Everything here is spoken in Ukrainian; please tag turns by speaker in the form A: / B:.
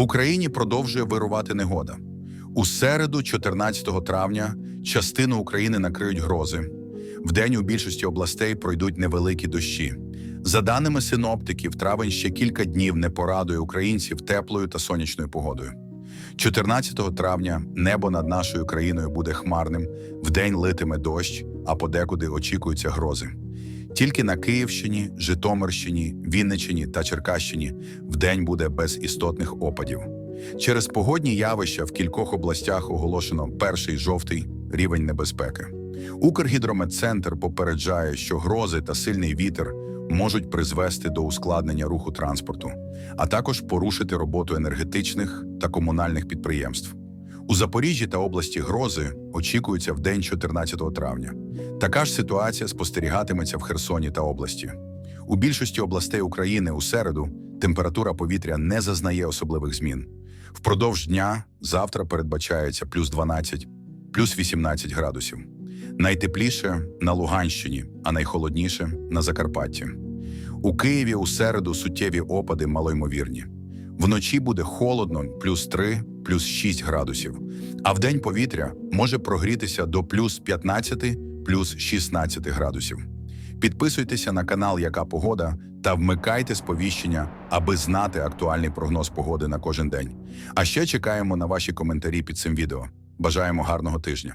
A: В Україні продовжує вирувати негода. У середу, 14 травня, частину України накриють грози. Вдень у більшості областей пройдуть невеликі дощі. За даними синоптиків, травень ще кілька днів не порадує українців теплою та сонячною погодою. 14 травня небо над нашою країною буде хмарним, вдень литиме дощ, а подекуди очікуються грози. Тільки на Київщині, Житомирщині, Вінниччині та Черкащині вдень буде без істотних опадів. Через погодні явища в кількох областях оголошено перший жовтий рівень небезпеки. Укргідрометцентр попереджає, що грози та сильний вітер можуть призвести до ускладнення руху транспорту, а також порушити роботу енергетичних та комунальних підприємств. У Запоріжжі та області грози очікуються в день 14 травня. Така ж ситуація спостерігатиметься в Херсоні та області. У більшості областей України у середу температура повітря не зазнає особливих змін. Впродовж дня завтра передбачається плюс 12, плюс 18 градусів. Найтепліше на Луганщині, а найхолодніше на Закарпатті. У Києві у середу суттєві опади малоймовірні. Вночі буде холодно, плюс 3, плюс 6 градусів, а вдень повітря може прогрітися до плюс 15, плюс 16 градусів. Підписуйтеся на канал Яка Погода та вмикайте сповіщення, аби знати актуальний прогноз погоди на кожен день. А ще чекаємо на ваші коментарі під цим відео. Бажаємо гарного тижня!